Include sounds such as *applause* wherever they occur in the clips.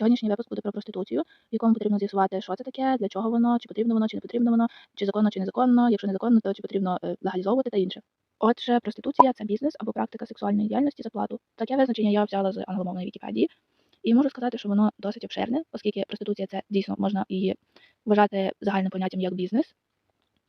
Сьогоднішній випуск буде про проституцію, в якому потрібно з'ясувати, що це таке, для чого воно, чи потрібно воно, чи не потрібно воно, чи законно, чи незаконно. Якщо незаконно, то чи потрібно е, легалізовувати та інше. Отже, проституція це бізнес або практика сексуальної діяльності за плату. Таке визначення я взяла з англомовної Вікіпедії. І можу сказати, що воно досить обширне, оскільки проституція це дійсно можна і вважати загальним поняттям як бізнес,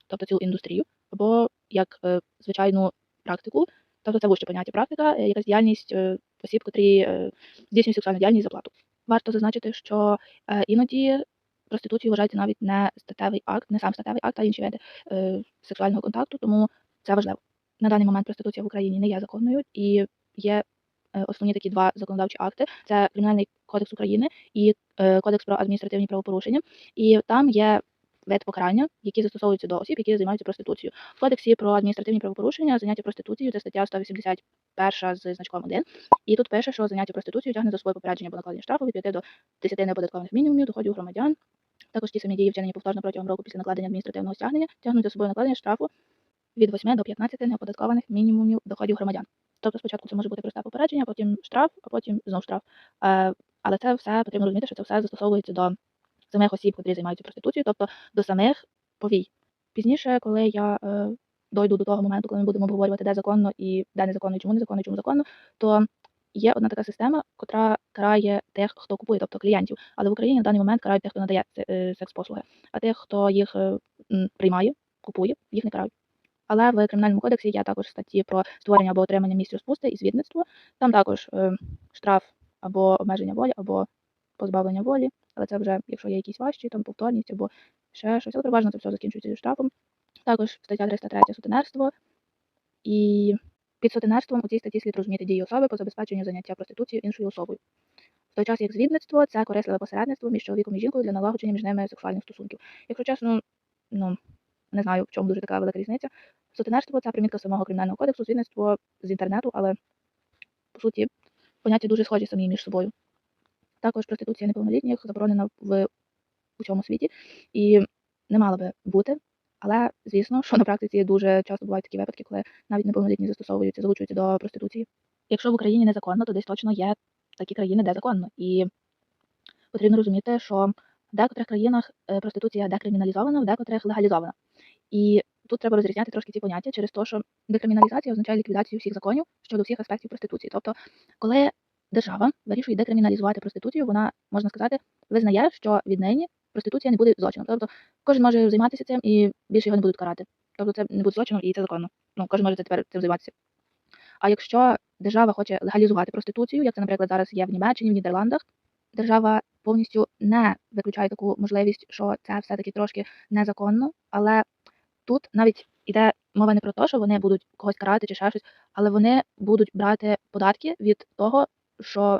тобто цілу індустрію, або як е, звичайну практику, тобто це вище поняття практика, е, якась діяльність е, осіб, котрі е, здійснюють сексуальну діяльність за плату. Варто зазначити, що е, іноді проституцією вважається навіть не статевий акт, не сам статевий акт, а інші види е, сексуального контакту, тому це важливо. На даний момент проституція в Україні не є законною і є е, основні такі два законодавчі акти: це Кримінальний кодекс України і Кодекс про адміністративні правопорушення. І там є вид покарання, які застосовуються до осіб, які займаються проституцією. В кодексі про адміністративні правопорушення заняття проституцією це стаття 181 з значком 1. І тут пише, що заняття проституцією тягне за собою попередження або накладення штрафу від 5 до 10 неоподаткованих мінімумів доходів громадян. Також ті самі дії вчинені повторно протягом року після накладення адміністративного стягнення тягнуть за собою накладення штрафу від 8 до 15 неоподаткованих мінімумів доходів громадян. Тобто спочатку це може бути просте попередження, потім штраф, а потім знов штраф. Е, але це все потрібно розуміти, що це все застосовується до самих осіб, які займаються проституцією, тобто до самих повій. Пізніше, коли я е, дойду до того моменту, коли ми будемо обговорювати, де законно і де незаконно, і чому незаконно, і чому законно, то є одна така система, котра карає тих, хто купує, тобто клієнтів. Але в Україні на даний момент карають тих, хто надає е, секс-послуги, а тих, хто їх е, приймає, купує, їх не карають. Але в кримінальному кодексі є також статті про створення або отримання місць розпусти і звідництво. Там також е, штраф або обмеження волі, або позбавлення волі. Але це вже, якщо є якісь важчі, там повторність або ще щось. Але переважно це все закінчується штрафом. Також стаття 303 сутенерство. І під сутенерством у цій статті слід розуміти дії особи по забезпеченню заняття проституцією іншою особою. В той час як звідництво це корисливе посередництво між чоловіком і жінкою для налагодження між ними сексуальних стосунків. Якщо чесно, ну не знаю, в чому дуже така велика різниця. Сутенерство це примітка самого кримінального кодексу, звідництво з інтернету, але по суті поняття дуже схожі самі між собою. Також проституція неповнолітніх заборонена в усьому світі і не мала би бути. Але звісно, що на практиці дуже часто бувають такі випадки, коли навіть неповнолітні застосовуються, залучуються до проституції. Якщо в Україні незаконно, то десь точно є такі країни, де законно. І потрібно розуміти, що в декотрих країнах е, проституція декриміналізована, в декотрих легалізована. І тут треба розрізняти трошки ці поняття через те, що декриміналізація означає ліквідацію всіх законів щодо всіх аспектів проституції. Тобто, коли держава вирішує декриміналізувати проституцію, вона можна сказати визнає, що віднині проституція не буде злочином. Тобто кожен може займатися цим і більше його не будуть карати. Тобто це не буде злочином і це законно. Ну кожен може тепер цим займатися. А якщо держава хоче легалізувати проституцію, як це, наприклад, зараз є в Німеччині, в Нідерландах, держава повністю не виключає таку можливість, що це все-таки трошки незаконно, але тут навіть іде мова не про те, що вони будуть когось карати чи ще щось, але вони будуть брати податки від того, що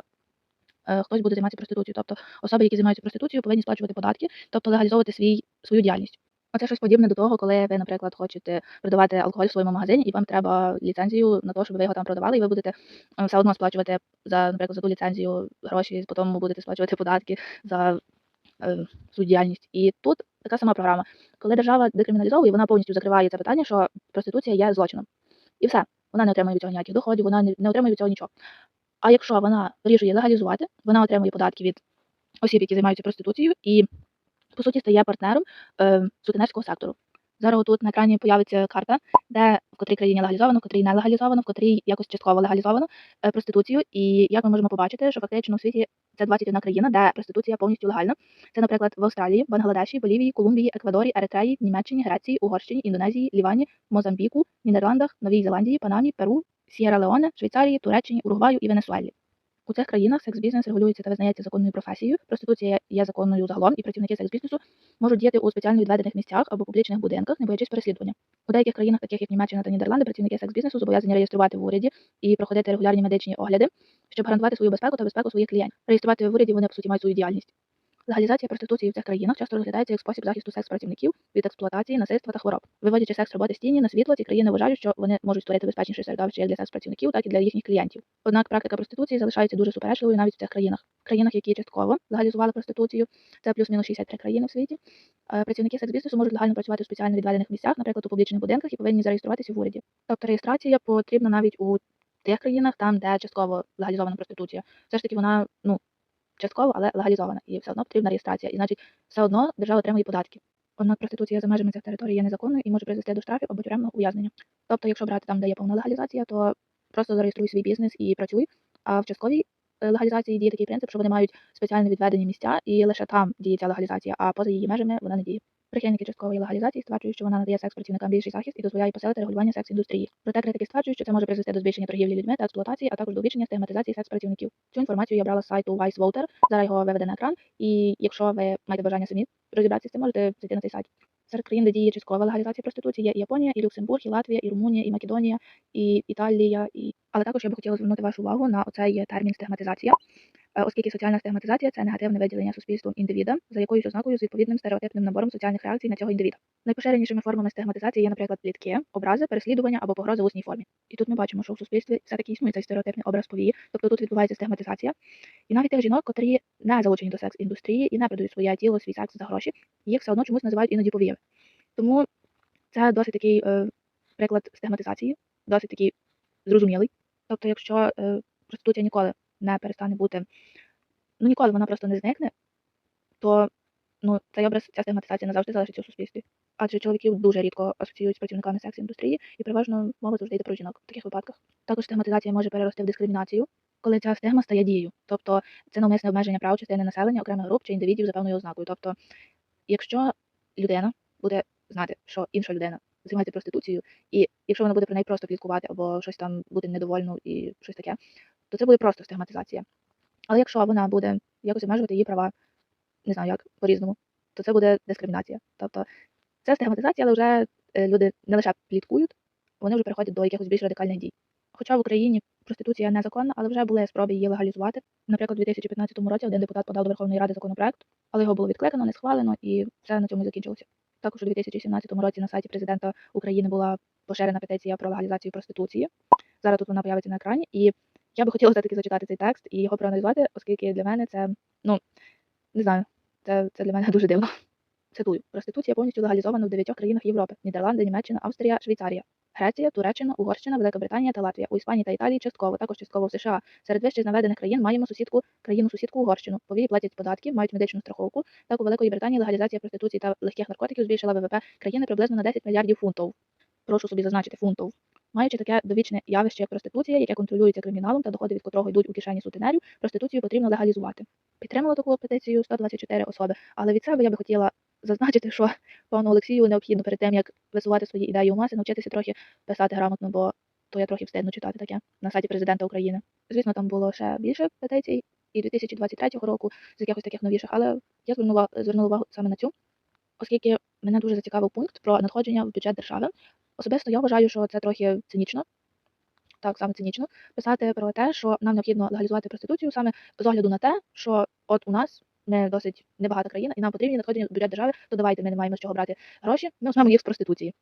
е, хтось буде займатися проституцією. Тобто особи, які займаються проституцією, повинні сплачувати податки, тобто легалізовувати свій, свою діяльність. Оце щось подібне до того, коли ви, наприклад, хочете продавати алкоголь в своєму магазині, і вам треба ліцензію на те, щоб ви його там продавали, і ви будете е, все одно сплачувати за, наприклад, за ту ліцензію гроші, потім будете сплачувати податки за е, свою діяльність. І тут така сама програма. Коли держава декриміналізовує, вона повністю закриває це питання, що проституція є злочином. І все. Вона не отримує від цього ніяких доходів, вона не, не отримує від цього нічого. А якщо вона вирішує легалізувати, вона отримує податки від осіб, які займаються проституцією, і по суті стає партнером е, сутенерського сектору. Зараз тут на екрані появиться карта, де в котрій країні легалізовано, в котрій не легалізовано, в котрій якось частково легалізовано е, проституцію. І як ми можемо побачити, що фактично у світі це 21 країна, де проституція повністю легальна. Це, наприклад, в Австралії, Бангладеші, Болівії, Колумбії, Еквадорі, Еритреї, Німеччині, Греції, Угорщині, Індонезії, Лівані, Мозамбіку, Нідерландах, Новій Зеландії, Панамі, Перу, Сієра Леоне, Швейцарії, Туреччині, Уругваю і Венесуелі. У цих країнах секс-бізнес регулюється та визнається законною професією. Проституція є законною загалом, і працівники секс-бізнесу можуть діяти у спеціально відведених місцях або публічних будинках, не боячись переслідування. У деяких країнах, таких як Німеччина та Нідерланди, працівники секс-бізнесу зобов'язані реєструвати в уряді і проходити регулярні медичні огляди, щоб гарантувати свою безпеку та безпеку своїх клієнтів. Реєструвати в уряді вони по суті мають свою діяльність. Легалізація проституції в цих країнах часто розглядається як спосіб захисту секс-працівників від експлуатації, насильства та хвороб. Виводячи секс роботи з тіні на світло, ці країни вважають, що вони можуть створити безпечніше середовище як для секс-працівників, так і для їхніх клієнтів. Однак практика проституції залишається дуже суперечливою навіть в цих країнах. В країнах, які частково легалізували проституцію, це плюс-мінус 63 країни в світі. е, Працівники секс-бізнесу можуть легально працювати у спеціально відведених місцях, наприклад, у публічних будинках і повинні зареєструватися в уряді. Тобто реєстрація потрібна навіть у тих країнах, там, де частково легалізована проституція. Все ж таки вона ну частково, але легалізована, і все одно потрібна реєстрація. І значить, все одно держава отримує податки. Однак проституція за межами цих територій є незаконною і може призвести до штрафів або тюремного ув'язнення. Тобто, якщо брати там, де є повна легалізація, то просто зареєструй свій бізнес і працюй. А в частковій е, легалізації діє такий принцип, що вони мають спеціально відведені місця, і лише там діє ця легалізація, а поза її межами вона не діє. Прихильники часткової легалізації стверджують, що вона надає секс-працівникам більший захист і дозволяє посилити регулювання секс-індустрії. Проте критики стверджують, що це може призвести до збільшення торгівлі людьми та експлуатації, а також до збільшення стигматизації секс-працівників. Цю інформацію я брала з сайту Vice Voter, зараз його виведе на екран, і якщо ви маєте бажання самі розібратися з цим, можете зайти на цей сайт. Серед країн, де діє часткова легалізація проституції, є і Японія, і Люксембург, і Латвія, і Румунія, і Македонія, і Італія. І... Але також я би хотіла звернути вашу увагу на оцей термін стигматизація, оскільки соціальна стигматизація це негативне виділення суспільством індивіда за якоюсь ознакою з відповідним стереотипним набором соціальних реакцій на цього індивіда. Найпоширенішими формами стигматизації є, наприклад, плітки, образи, переслідування або погрози в усній формі. І тут ми бачимо, що в суспільстві все-таки існує цей стереотипний образ повії, тобто тут відбувається стигматизація. І навіть тих жінок, котрі не залучені до секс-індустрії і не продають своє тіло, свій секс за гроші, їх все одно чомусь називають іноді повіями. Тому це досить такий е, приклад стигматизації, досить такий зрозумілий. Тобто, якщо е, проституція ніколи не перестане бути, ну ніколи вона просто не зникне, то ну, цей образ, ця стигматизація назавжди залишиться у суспільстві. Адже чоловіків дуже рідко асоціюють з працівниками секс-індустрії, і переважно мова завжди йде про жінок в таких випадках. Також стигматизація може перерости в дискримінацію, коли ця стигма стає дією. Тобто це навмисне обмеження прав частини населення, окремих груп чи індивідів за певною ознакою. Тобто, якщо людина буде знати, що інша людина займається проституцією, і якщо вона буде про неї просто пліткувати або щось там бути недовольною і щось таке, то це буде просто стигматизація. Але якщо вона буде якось обмежувати її права, не знаю як, по-різному, то це буде дискримінація. Тобто це стигматизація, але вже е, люди не лише пліткують, вони вже переходять до якихось більш радикальних дій. Хоча в Україні проституція незаконна, але вже були спроби її легалізувати. Наприклад, у 2015 році один депутат подав до Верховної Ради законопроект, але його було відкликано, не схвалено, і все на цьому закінчилося. Також у 2017 році на сайті президента України була поширена петиція про легалізацію проституції. Зараз тут вона появиться на екрані, і я би хотіла все-таки зачитати цей текст і його проаналізувати, оскільки для мене це, ну не знаю, це, це для мене *laughs* дуже дивно. Цитую: проституція повністю легалізована в дев'ятьох країнах Європи: Нідерланди, Німеччина, Австрія, Швейцарія. Греція, Туреччина, Угорщина, Велика Британія та Латвія. У Іспанії та Італії частково, також частково в США. Серед вище наведених країн маємо сусідку країну сусідку Угорщину. Повії платять податки, мають медичну страховку. Так у Великої Британії легалізація проституції та легких наркотиків збільшила ВВП країни приблизно на 10 мільярдів фунтів. Прошу собі зазначити фунтів. Маючи таке довічне явище, як проституція, яке контролюється криміналом та доходи від котрого йдуть у кишені сутенерів, проституцію потрібно легалізувати. Підтримала таку петицію 124 особи, але від себе я би хотіла зазначити, що пану Олексію необхідно перед тим, як висувати свої ідеї у маси, навчитися трохи писати грамотно, бо то я трохи встигну читати таке на сайті президента України. Звісно, там було ще більше петицій і 2023 року з якихось таких новіших, але я звернула звернула увагу саме на цю, оскільки мене дуже зацікавив пункт про надходження в бюджет держави. Особисто я вважаю, що це трохи цинічно. Так, саме цинічно писати про те, що нам необхідно легалізувати проституцію саме з огляду на те, що от у нас ми досить небагата країна, і нам потрібні надходження бюджет держави, то давайте ми не маємо з чого брати гроші, ми візьмемо їх з проституції.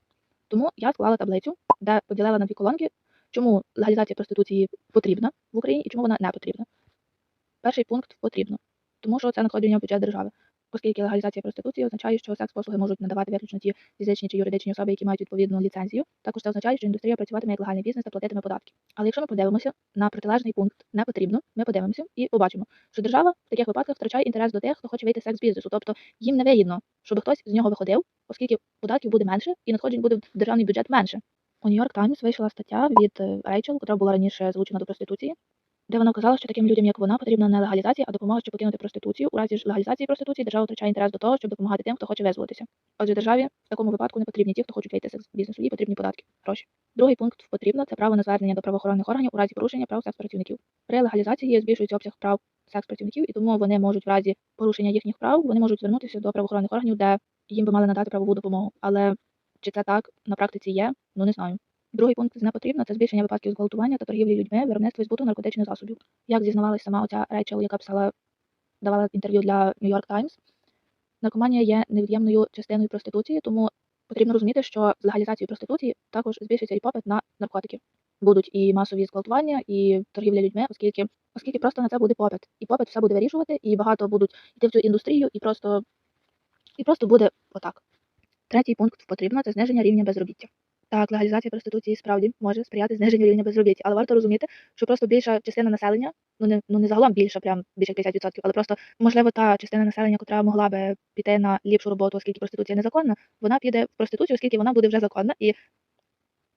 Тому я склала таблицю, де поділила на дві колонки, чому легалізація проституції потрібна в Україні і чому вона не потрібна. Перший пункт потрібно, тому що це надходження в бюджет держави. Оскільки легалізація проституції означає, що секс-послуги можуть надавати виключно ті фізичні чи юридичні особи, які мають відповідну ліцензію. Також це означає, що індустрія працюватиме як легальний бізнес та платитиме податки. Але якщо ми подивимося на протилежний пункт не потрібно, ми подивимося і побачимо, що держава в таких випадках втрачає інтерес до тих, хто хоче вийти з секс-бізнесу. Тобто їм не вигідно, щоб хтось з нього виходив, оскільки податків буде менше і надходжень буде в державний бюджет менше. У Нью-Йорк Таймс вийшла стаття від е, Рейчел, яка була раніше залучена до проституції, де вона казала, що таким людям, як вона, потрібна не легалізація, а допомога, щоб покинути проституцію. У разі ж легалізації проституції держава втрачає інтерес до того, щоб допомагати тим, хто хоче визволитися. Отже, державі в такому випадку не потрібні ті, хто хочуть вийти з бізнесу, їй потрібні податки, гроші. Другий пункт потрібно це право на звернення до правоохоронних органів у разі порушення прав секс-працівників. При легалізації збільшується обсяг прав секс-працівників, і тому вони можуть в разі порушення їхніх прав вони можуть звернутися до правоохоронних органів, де їм би мали надати правову допомогу. Але чи це так на практиці є? Ну не знаю. Другий пункт з не потрібно це збільшення випадків зґвалтування та торгівлі людьми, виробництво і збуту наркотичних засобів. Як зізнавалася сама оця Рейчел, яка писала, давала інтерв'ю для New York Times, наркоманія є невід'ємною частиною проституції, тому потрібно розуміти, що з легалізацією проституції також збільшиться і попит на наркотики. Будуть і масові зґвалтування, і торгівля людьми, оскільки оскільки просто на це буде попит. І попит все буде вирішувати, і багато будуть йти в цю індустрію, і просто, і просто буде отак. Третій пункт потрібно це зниження рівня безробіття. Так, легалізація проституції справді може сприяти зниженню рівня безробіття, але варто розуміти, що просто більша частина населення, ну не ну не загалом більша, прям більше як 50%, але просто можливо та частина населення, яка могла би піти на ліпшу роботу, оскільки проституція незаконна, вона піде в проституцію, оскільки вона буде вже законна. І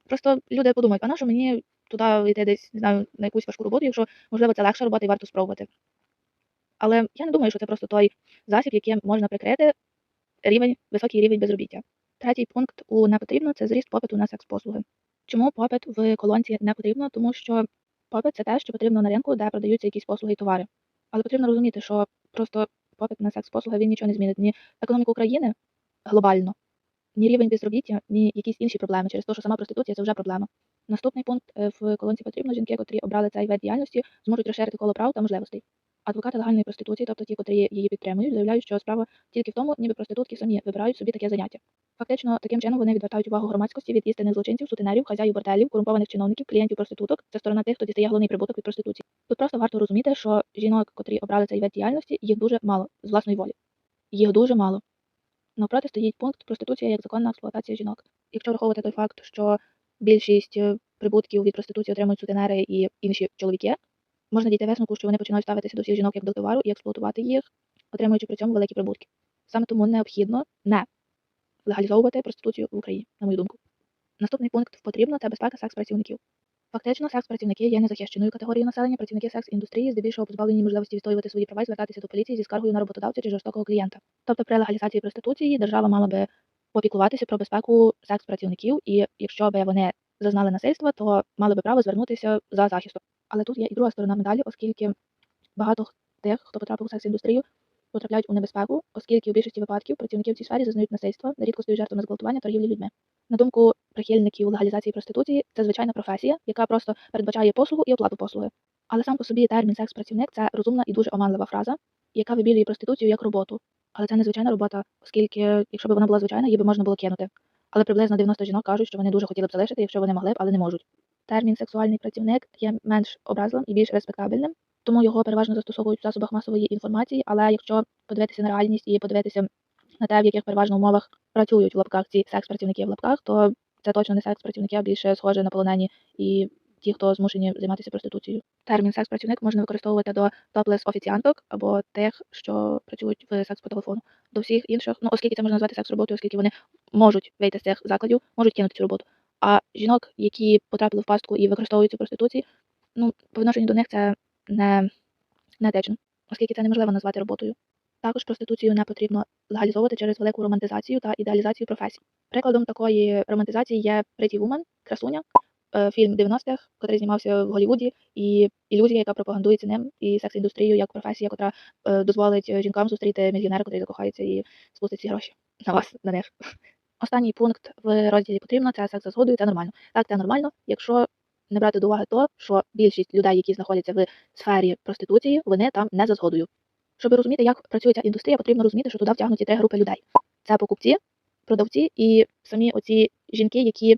просто люди подумають, а на що мені туди йти десь не знаю на якусь важку роботу, якщо можливо це легша робота і варто спробувати. Але я не думаю, що це просто той засіб, яким можна прикрити рівень, високий рівень безробіття. Третій пункт у не потрібно це зріст попиту на секс-послуги. Чому попит в колонці не потрібно? Тому що попит це те, що потрібно на ринку, де продаються якісь послуги і товари. Але потрібно розуміти, що просто попит на секс-послуги він нічого не змінить ні економіку України глобально, ні рівень безробіття, ні якісь інші проблеми через те, що сама проституція це вже проблема. Наступний пункт е, в колонці потрібно жінки, котрі обрали цей вид діяльності, зможуть розширити коло прав та можливостей. Адвокати легальної проституції, тобто ті, котрі її підтримують, заявляють, що справа тільки в тому, ніби проститутки самі вибирають собі таке заняття. Фактично, таким чином вони відвертають увагу громадськості від істинних злочинців, сутенерів, хазяїв борделів, корумпованих чиновників, клієнтів проституток. Це сторона тих, хто дістає головний прибуток від проституції. Тут просто варто розуміти, що жінок, котрі обрали цей вид діяльності, їх дуже мало з власної волі. Їх дуже мало. Навпроти стоїть пункт проституція як законна експлуатація жінок. Якщо враховувати той факт, що більшість е, прибутків від проституції отримують сутенери і інші чоловіки, можна дійти висновку, що вони починають ставитися до всіх жінок як до товару і експлуатувати їх, отримуючи при цьому великі прибутки. Саме тому необхідно не легалізовувати проституцію в Україні, на мою думку. Наступний пункт потрібно це безпека секс-працівників. Фактично, секс-працівники є незахищеною категорією населення, працівники секс-індустрії здебільшого позбавлені можливості відстоювати свої права і звертатися до поліції зі скаргою на роботодавця чи жорстокого клієнта. Тобто при легалізації проституції держава мала би попіклуватися про безпеку секс-працівників, і якщо б вони зазнали насильства, то мали би право звернутися за захистом. Але тут є і друга сторона медалі, оскільки багато тих, хто потрапив у секс-індустрію, потрапляють у небезпеку, оскільки у більшості випадків працівники в цій сфері зазнають насильства, нерідко стають жертвами зґвалтування торгівлі людьми. На думку прихильників легалізації проституції, це звичайна професія, яка просто передбачає послугу і оплату послуги. Але сам по собі термін секс-працівник це розумна і дуже оманлива фраза, яка вибілює проституцію як роботу. Але це не звичайна робота, оскільки, якщо б вона була звичайна, її б можна було кинути. Але приблизно 90 жінок кажуть, що вони дуже хотіли б залишити, якщо вони могли б, але не можуть. Термін сексуальний працівник є менш образливим і більш респектабельним, тому його переважно застосовують в засобах масової інформації. Але якщо подивитися на реальність і подивитися на те, в яких переважно умовах працюють в лапках ці секс-працівники в лапках, то це точно не секс-працівники, а більше схоже на полонені і ті, хто змушені займатися проституцією. Термін секс-працівник можна використовувати до топлес офіціанток або тих, що працюють в секс по телефону. До всіх інших, ну оскільки це можна назвати секс-роботою, оскільки вони можуть вийти з цих закладів, можуть кинути цю роботу. А жінок, які потрапили в пастку і використовують цю проституцію, ну по відношенню до них це не, не етично, оскільки це неможливо назвати роботою. Також проституцію не потрібно легалізовувати через велику романтизацію та ідеалізацію професій. Прикладом такої романтизації є Pretty Woman, красуня, е, фільм 90-х, який знімався в Голлівуді, і ілюзія, яка пропагандується ним, і секс-індустрію як професія, яка е, дозволить жінкам зустріти мільйонера, який закохається і спустить ці гроші на вас, на них. Останній пункт в розділі потрібно це секс за згодою, це нормально. Так, це нормально, якщо не брати до уваги то, що більшість людей, які знаходяться в сфері проституції, вони там не за згодою. Щоб розуміти, як працює ця індустрія, потрібно розуміти, що туди втягнуті три групи людей: це покупці, продавці і самі оці жінки, які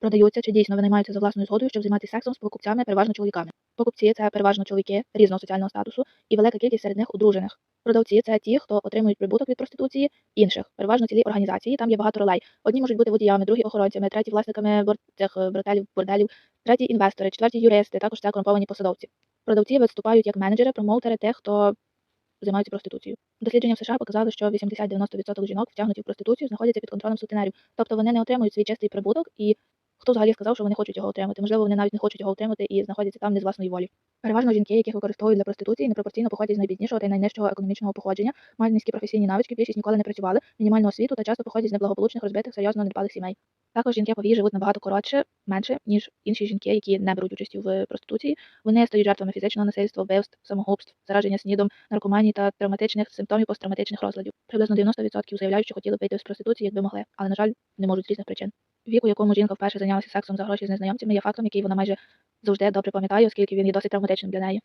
продаються чи дійсно винаймаються за власною згодою, щоб займатися сексом з покупцями, переважно чоловіками. Покупці це переважно чоловіки різного соціального статусу і велика кількість серед них одружених. Продавці це ті, хто отримують прибуток від проституції інших, переважно цілі організації. Там є багато ролей. Одні можуть бути водіями, другі охоронцями, треті власниками бор... цих е, брателів, борделів, треті інвестори, четверті юристи, також це корумповані посадовці. Продавці виступають як менеджери, промоутери тих, хто займаються проституцією. Дослідження в США показали, що 80-90% жінок, втягнуті в проституцію, знаходяться під контролем сутенерів. Тобто вони не отримують свій чистий прибуток і Хто взагалі сказав, що вони хочуть його отримати? Можливо, вони навіть не хочуть його отримати і знаходяться там не з власної волі. Переважно жінки, яких використовують для проституції, непропорційно походять з найбіднішого та найнижчого економічного походження, мають низькі професійні навички, більшість ніколи не працювали, мінімальну освіту та часто походять з неблагополучних, розбитих, серйозно недбалих сімей. Також жінки повії живуть набагато коротше, менше, ніж інші жінки, які не беруть участі в проституції. Вони стають жертвами фізичного насильства, вбивств, самогубств, зараження снідом, наркоманії та травматичних симптомів посттравматичних розладів. Приблизно 90% заявляють, що хотіли вийти з проституції, якби могли, але на жаль, не можуть з різних причин. Вік, у якому жінка вперше зайнялася сексом за гроші з незнайомцями, є фактом, який вона майже завжди добре пам'ятає, оскільки він є досить травматичним для неї.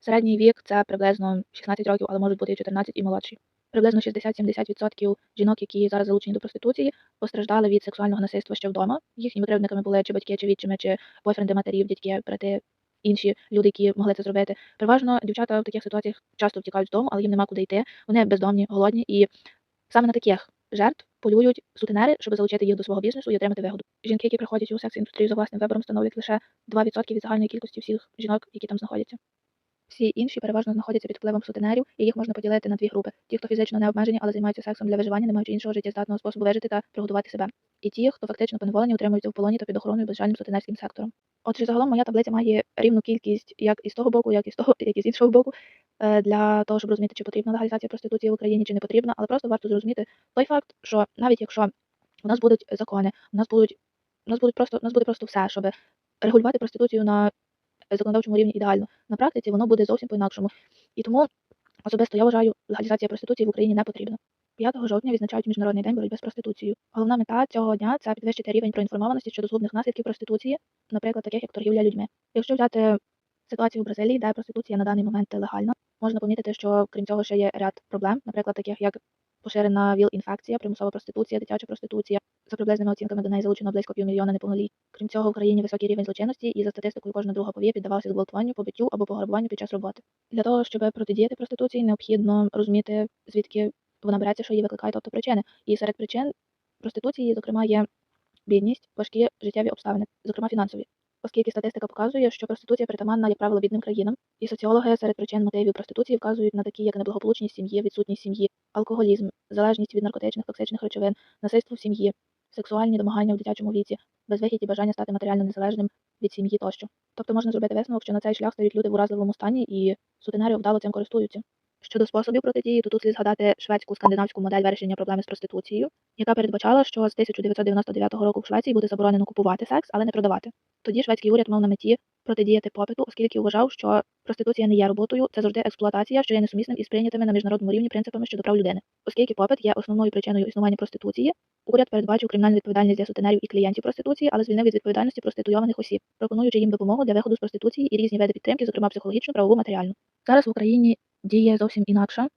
Середній вік це приблизно 16 років, але можуть бути і 14 і молодші. Приблизно 60-70% жінок, які зараз залучені до проституції, постраждали від сексуального насильства ще вдома. Їхніми кривдниками були чи батьки, чи відчими, чи бойфренди матерів, дядьки, брати, інші люди, які могли це зробити. Переважно дівчата в таких ситуаціях часто втікають з дому, але їм нема куди йти. Вони бездомні, голодні, і саме на таких жертв полюють сутенери, щоб залучити їх до свого бізнесу і отримати вигоду. Жінки, які приходять у секс-індустрію за власним вибором, становлять лише 2% від загальної кількості всіх жінок, які там знаходяться. Всі інші переважно знаходяться під впливом сутенерів, і їх можна поділити на дві групи: ті, хто фізично не обмежені, але займаються сексом для виживання, не маючи іншого життєздатного способу вижити та приготувати себе. І ті, хто фактично поневолені утримуються в полоні та під охороною безжальним сутенерським сектором. Отже, загалом моя таблиця має рівну кількість як із того боку, як і з того, *laughs* як і з іншого боку, для того, щоб розуміти, чи потрібна легалізація проституції в Україні, чи не потрібна, але просто варто зрозуміти той факт, що навіть якщо у нас будуть закони, у нас будуть у нас будуть просто у нас буде просто все, щоб регулювати проституцію на законодавчому рівні ідеально. На практиці воно буде зовсім по-інакшому. І тому особисто я вважаю, легалізація проституції в Україні не потрібна. 5 жовтня відзначають Міжнародний день боротьби з проституцією. Головна мета цього дня це підвищити рівень проінформованості щодо згубних наслідків проституції, наприклад, таких як торгівля людьми. Якщо взяти ситуацію в Бразилії, де проституція на даний момент легальна, можна помітити, що крім цього ще є ряд проблем, наприклад, таких як поширена ВІЛ-інфекція, примусова проституція, дитяча проституція. За приблизними оцінками до неї залучено близько півмільйона неповнолітніх. Крім цього, в країні високий рівень злочинності, і за статистикою кожна друга повія піддавалася зґвалтуванню, побиттю або пограбуванню під час роботи. Для того, щоб протидіяти проституції, необхідно розуміти, звідки вона береться, що її викликає, тобто причини. І серед причин проституції, зокрема, є бідність, важкі життєві обставини, зокрема фінансові. Оскільки статистика показує, що проституція притаманна, як правило, бідним країнам, і соціологи серед причин мотивів проституції вказують на такі, як неблагополучність сім'ї, відсутність сім'ї, алкоголізм, залежність від наркотичних токсичних речовин, насильство в сім'ї, сексуальні домагання в дитячому віці, безвихідь і бажання стати матеріально незалежним від сім'ї тощо. Тобто можна зробити висновок, що на цей шлях стають люди в уразливому стані, і сутенери вдало цим користуються. Щодо способів протидії, то тут слід згадати шведську скандинавську модель вирішення проблеми з проституцією, яка передбачала, що з 1999 року в Швеції буде заборонено купувати секс, але не продавати. Тоді шведський уряд мав на меті протидіяти попиту, оскільки вважав, що проституція не є роботою, це завжди експлуатація, що є несумісним із прийнятими на міжнародному рівні принципами щодо прав людини. Оскільки попит є основною причиною існування проституції, уряд передбачив кримінальну відповідальність для сутенерів і клієнтів проституції, але звільнив від відповідальності проституйованих осіб, пропонуючи їм допомогу для виходу з проституції і різні види підтримки, зокрема психологічну, правову, матеріальну. Зараз в Україні діє зовсім інакша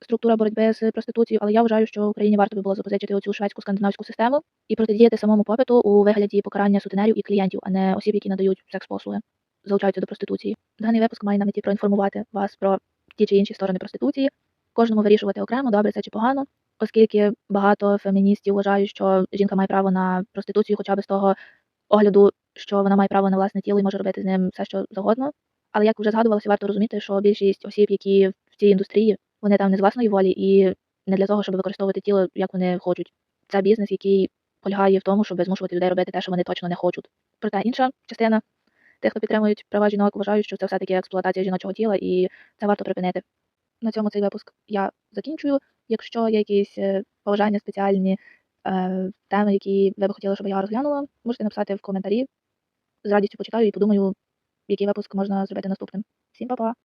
структура боротьби з проституцією, але я вважаю, що Україні варто би було запозичити оцю шведську скандинавську систему і протидіяти самому попиту у вигляді покарання сутенерів і клієнтів, а не осіб, які надають секс-послуги, залучаються до проституції. Даний випуск має на меті проінформувати вас про ті чи інші сторони проституції, кожному вирішувати окремо, добре це чи погано, оскільки багато феміністів вважають, що жінка має право на проституцію, хоча б з того огляду, що вона має право на власне тіло і може робити з ним все, що завгодно. Але як вже згадувалося, варто розуміти, що більшість осіб, які в цій індустрії, вони там не з власної волі і не для того, щоб використовувати тіло, як вони хочуть. Це бізнес, який полягає в тому, щоб змушувати людей робити те, що вони точно не хочуть. Проте інша частина тих, хто підтримують права жінок, вважають, що це все-таки експлуатація жіночого тіла, і це варто припинити. На цьому цей випуск я закінчую. Якщо є якісь е, побажання спеціальні е, теми, які ви б хотіли, щоб я розглянула, можете написати в коментарі. З радістю почитаю і подумаю, який випуск можна зробити наступним. Всім па-па!